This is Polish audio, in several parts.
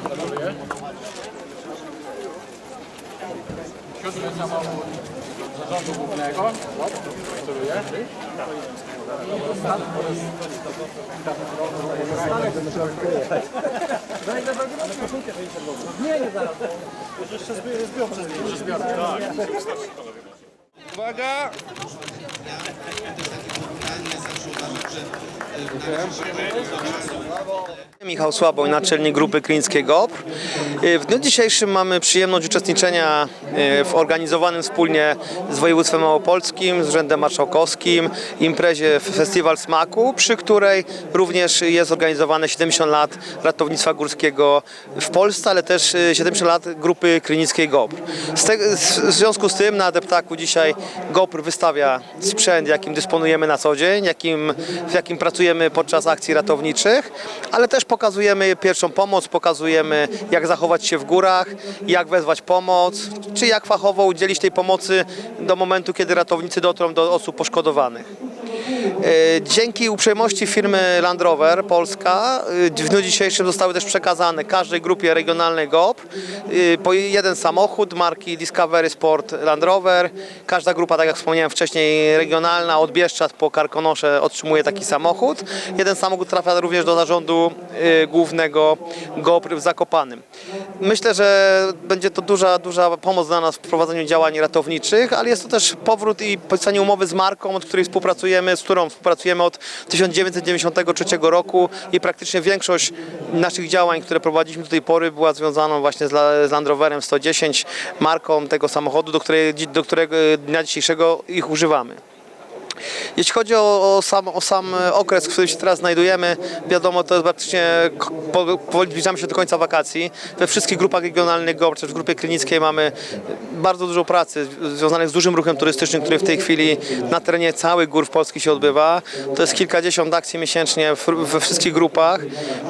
Gratuluję. Siódmy samochód zarządu głównego. Gratuluję. Uwaga! Michał Słaboń, naczelnik grupy Klińskiej GOPR. Y, W dniu dzisiejszym mamy przyjemność uczestniczenia y, w organizowanym wspólnie z województwem małopolskim, z Urzędem Marszałkowskim imprezie Festiwal Smaku, przy której również jest zorganizowane 70 lat ratownictwa górskiego w Polsce, ale też y, 70 lat grupy Klinickiej GOPR. W związku z tym na Deptaku dzisiaj GOPR wystawia sprzęt, jakim dysponujemy na co dzień, jakim, w jakim pracujemy podczas akcji ratowniczych, ale też pokazujemy pierwszą pomoc, pokazujemy jak zachować się w górach, jak wezwać pomoc, czy jak fachowo udzielić tej pomocy do momentu, kiedy ratownicy dotrą do osób poszkodowanych. E, Dzięki uprzejmości firmy Land Rover Polska e, w dniu dzisiejszym zostały też przekazane każdej grupie regionalnej GOP e, po jeden samochód marki Discovery Sport Land Rover. Każda grupa, tak jak wspomniałem wcześniej, regionalna od Bieszczad po Karkonosze otrzymuje taki samochód. Jeden samochód trafia również do zarządu głównego GOPR w Zakopanym. Myślę, że będzie to duża, duża pomoc dla nas w prowadzeniu działań ratowniczych, ale jest to też powrót i podpisanie umowy z marką, od której współpracujemy, z którą współpracujemy od 1993 roku i praktycznie większość naszych działań, które prowadziliśmy do tej pory była związana właśnie z La- z Land Roverem 110, marką tego samochodu, do, której, do którego dnia dzisiejszego ich używamy. Jeśli chodzi o, o, sam, o sam okres, w którym się teraz znajdujemy, wiadomo, to jest praktycznie powoli zbliżamy się do końca wakacji. We wszystkich grupach regionalnych czy w grupie klinickiej mamy bardzo dużo pracy związanych z dużym ruchem turystycznym, który w tej chwili na terenie całych gór w Polski się odbywa. To jest kilkadziesiąt akcji miesięcznie we wszystkich grupach.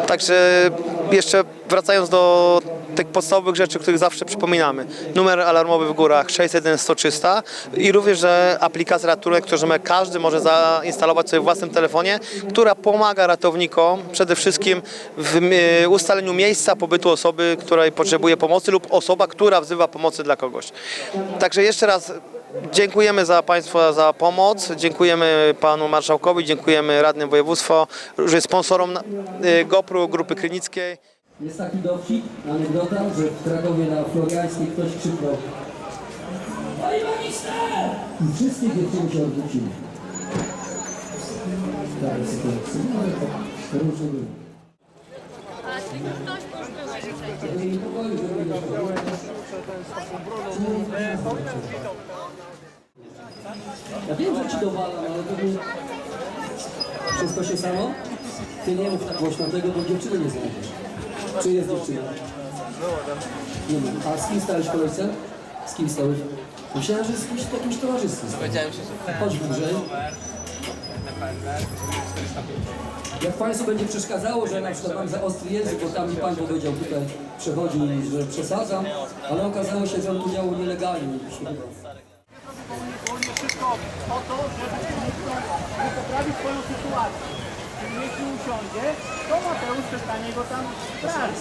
Także jeszcze wracając do tych podstawowych rzeczy, których zawsze przypominamy. Numer alarmowy w górach 601 100 300 i również, że aplikacja ratunek, którą każdy może zainstalować sobie w własnym telefonie, która pomaga ratownikom przede wszystkim w y, ustaleniu miejsca pobytu osoby, której potrzebuje pomocy lub osoba, która wzywa pomocy dla kogoś. Także jeszcze raz Dziękujemy za Państwa za pomoc, dziękujemy Panu Marszałkowi, dziękujemy radnym województwa, że sponsorom y, GoPro Grupy Klinickiej. Jest taki dowcip, anegdota, że w Krakowie na Floriańskiej ktoś krzyknął magister! I wszystkie dziewczyny się odwróciły. Tak, sytuacja. No ale to różnie było. Ktoś pokoju, żeby nie szło. Ja wiem, że ci dowalam, ale to nie... Wszystko się samo? Ty nie mów tak głośno tego, bo dziewczyny nie znajdziesz. Czy jest dziewczyna? Nie wiem. A z kim stałeś w kolejce? Z kim stałeś? Myślałem, że z kimś jakimś towarzystwie. Powiedziałem się, że... Chodź bliżej. Jak Państwu będzie przeszkadzało, że na przykład mam za ostry język, bo tam mi Pan powiedział tutaj, przechodzi, że przesadzam, ale okazało się, że on tu działał nielegalnie. Chyba. wszystko o to, żeby poprawić swoją sytuację. Jeśli usiądzie, to Mateusz przestanie go tam brać.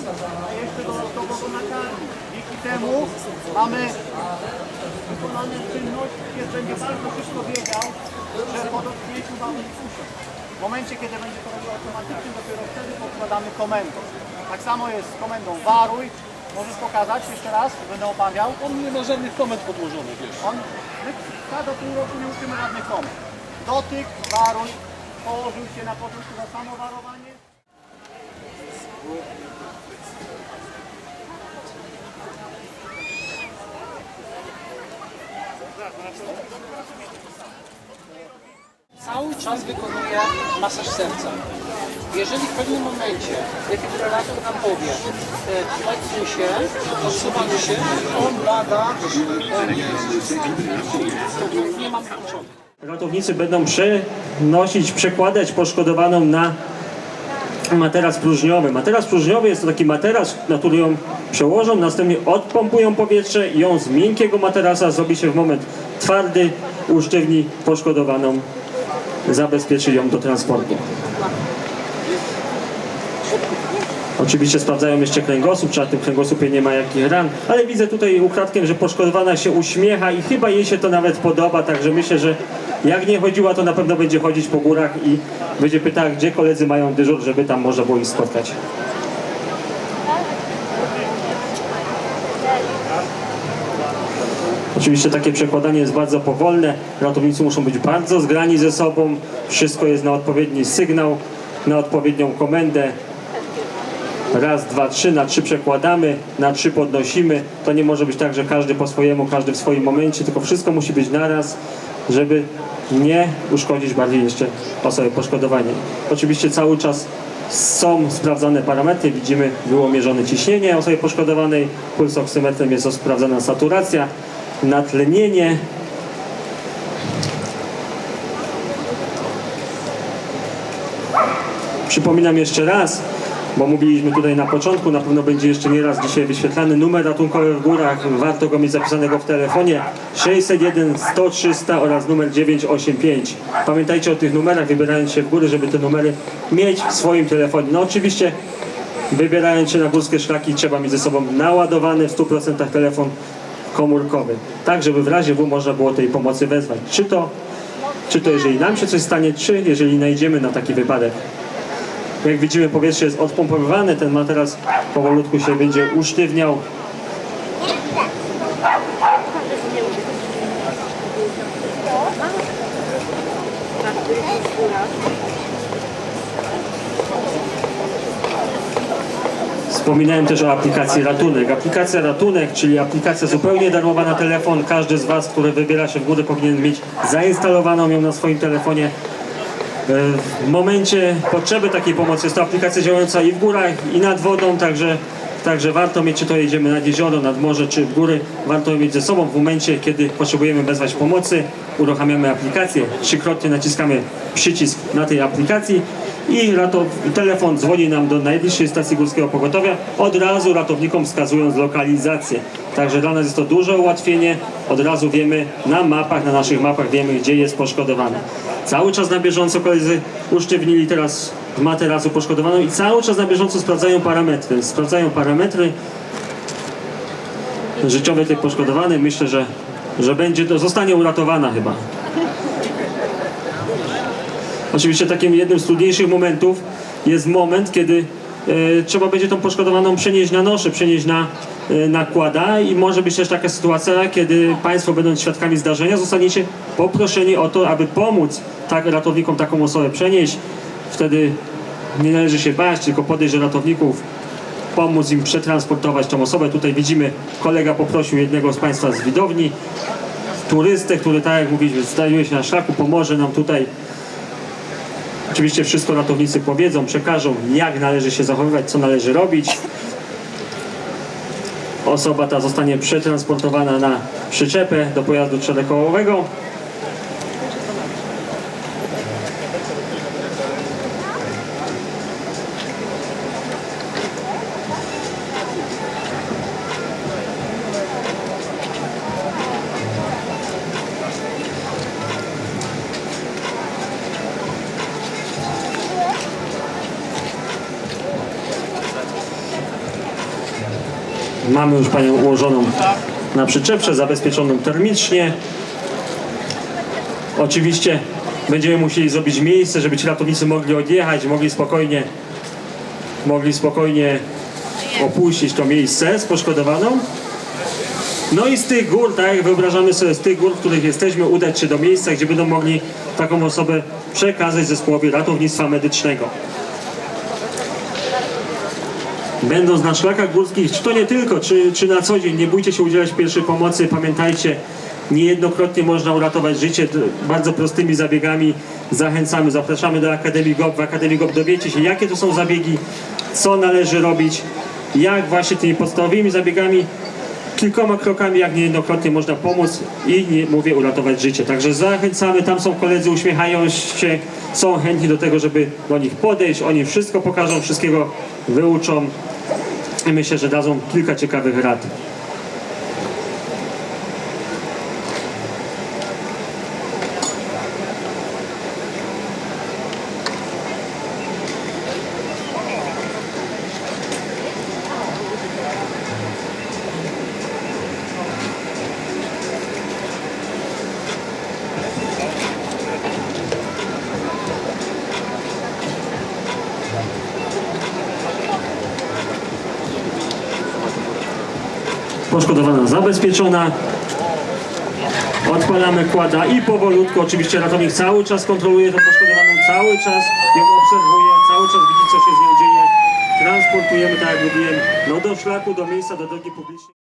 A jeszcze dodatkowo go nakarmi. Dzięki temu mamy wykonane czynność, pies będzie bardzo szybko wiedział, że po dotknięciu mamy usiąść. W momencie, kiedy będzie to robił automatycznie, dopiero wtedy podkładamy komendę. Tak samo jest z komendą waruj. Możesz pokazać jeszcze raz, będę obawiał. On nie ma żadnych komend podłożonych, wiesz. On, my do pół roku nie uczymy żadnych komend. Dotyk, waruj, położył się na początku za samo warowanie. cały czas wykonuje masaż serca. Jeżeli w pewnym momencie defibrylator nam powie, e, odsuń się, odsuwamy się, on bada, e, nie mam początku. Ratownicy będą przenosić, przekładać poszkodowaną na materac próżniowy. Materac próżniowy jest to taki materac, na który ją przełożą, następnie odpompują powietrze i ją z miękkiego materaca zrobi się w moment twardy, usztywni poszkodowaną, zabezpieczy ją do transportu. Oczywiście sprawdzają jeszcze kręgosłup, czy na tym kręgosłupie nie ma jakichś ran, ale widzę tutaj ukradkiem, że poszkodowana się uśmiecha i chyba jej się to nawet podoba, także myślę, że jak nie chodziła, to na pewno będzie chodzić po górach i będzie pytała, gdzie koledzy mają dyżur, żeby tam można było ich spotkać. Oczywiście takie przekładanie jest bardzo powolne, ratownicy muszą być bardzo zgrani ze sobą, wszystko jest na odpowiedni sygnał, na odpowiednią komendę, Raz, dwa, trzy, na trzy przekładamy, na trzy podnosimy. To nie może być tak, że każdy po swojemu, każdy w swoim momencie, tylko wszystko musi być naraz, żeby nie uszkodzić bardziej jeszcze osoby poszkodowanej. Oczywiście cały czas są sprawdzane parametry, widzimy było mierzone ciśnienie osoby poszkodowanej, pulsoksymetrem jest sprawdzana saturacja, natlenienie, Przypominam jeszcze raz, bo mówiliśmy tutaj na początku, na pewno będzie jeszcze nieraz dzisiaj wyświetlany numer ratunkowy w górach. Warto go mieć zapisanego w telefonie 601 100 300 oraz numer 985. Pamiętajcie o tych numerach, wybierając się w góry, żeby te numery mieć w swoim telefonie. No oczywiście wybierając się na górskie szlaki trzeba mieć ze sobą naładowany w 100% telefon komórkowy. Tak, żeby w razie W można było tej pomocy wezwać. Czy to, czy to jeżeli nam się coś stanie, czy jeżeli najdziemy na taki wypadek. Jak widzimy powietrze jest odpompowywane, ten materac powolutku się będzie usztywniał. Wspominałem też o aplikacji Ratunek. Aplikacja Ratunek, czyli aplikacja zupełnie darmowa na telefon. Każdy z Was, który wybiera się w górę, powinien mieć zainstalowaną ją na swoim telefonie. W momencie potrzeby takiej pomocy jest to aplikacja działająca i w górach, i nad wodą, także, także warto mieć, czy to jedziemy nad jezioro, nad morze, czy w góry, warto mieć ze sobą w momencie, kiedy potrzebujemy wezwać pomocy, uruchamiamy aplikację, trzykrotnie naciskamy przycisk na tej aplikacji i telefon dzwoni nam do najbliższej stacji górskiego pogotowia, od razu ratownikom wskazując lokalizację. Także dla nas jest to duże ułatwienie, od razu wiemy na mapach, na naszych mapach wiemy, gdzie jest poszkodowany. Cały czas na bieżąco koledzy usztywnili teraz materacu poszkodowaną i cały czas na bieżąco sprawdzają parametry. Sprawdzają parametry życiowe tej poszkodowanej. Myślę, że, że będzie to, zostanie uratowana chyba. Oczywiście takim jednym z trudniejszych momentów jest moment, kiedy e, trzeba będzie tą poszkodowaną przenieść na nosze, przenieść na e, nakłada i może być też taka sytuacja, kiedy Państwo będąc świadkami zdarzenia zostaniecie poproszeni o to, aby pomóc tak, ratownikom taką osobę przenieść. Wtedy nie należy się bać, tylko podejść do ratowników, pomóc im przetransportować tą osobę. Tutaj widzimy, kolega poprosił jednego z Państwa z widowni, turystę, który tak jak mówiliśmy, znajduje się na szlaku, pomoże nam tutaj Oczywiście wszystko ratownicy powiedzą, przekażą, jak należy się zachowywać, co należy robić. Osoba ta zostanie przetransportowana na przyczepę do pojazdu czterokołowego. Mamy już panią ułożoną na przyczepce, zabezpieczoną termicznie. Oczywiście będziemy musieli zrobić miejsce, żeby ci ratownicy mogli odjechać, mogli spokojnie, mogli spokojnie opuścić to miejsce z poszkodowaną. No i z tych gór, tak jak wyobrażamy sobie, z tych gór, w których jesteśmy, udać się do miejsca, gdzie będą mogli taką osobę przekazać zespołowi ratownictwa medycznego. Będąc na szlakach górskich, czy to nie tylko, czy, czy na co dzień, nie bójcie się udzielać pierwszej pomocy. Pamiętajcie, niejednokrotnie można uratować życie bardzo prostymi zabiegami. Zachęcamy, zapraszamy do Akademii GOP. W Akademii GOP dowiecie się, jakie to są zabiegi, co należy robić, jak właśnie tymi podstawowymi zabiegami, kilkoma krokami, jak niejednokrotnie można pomóc i, nie mówię, uratować życie. Także zachęcamy, tam są koledzy, uśmiechają się, są chętni do tego, żeby do nich podejść. Oni wszystko pokażą, wszystkiego wyuczą. I myślę, że dadzą kilka ciekawych rad. Poszkodowana zabezpieczona. Odpalamy kłada i powolutku, oczywiście ratownik cały czas kontroluje tą poszkodowaną, cały czas ją obserwuje, cały czas widzi co się z nią dzieje. Transportujemy, tak jak mówiłem, no do szlaku, do miejsca, do drogi publicznej.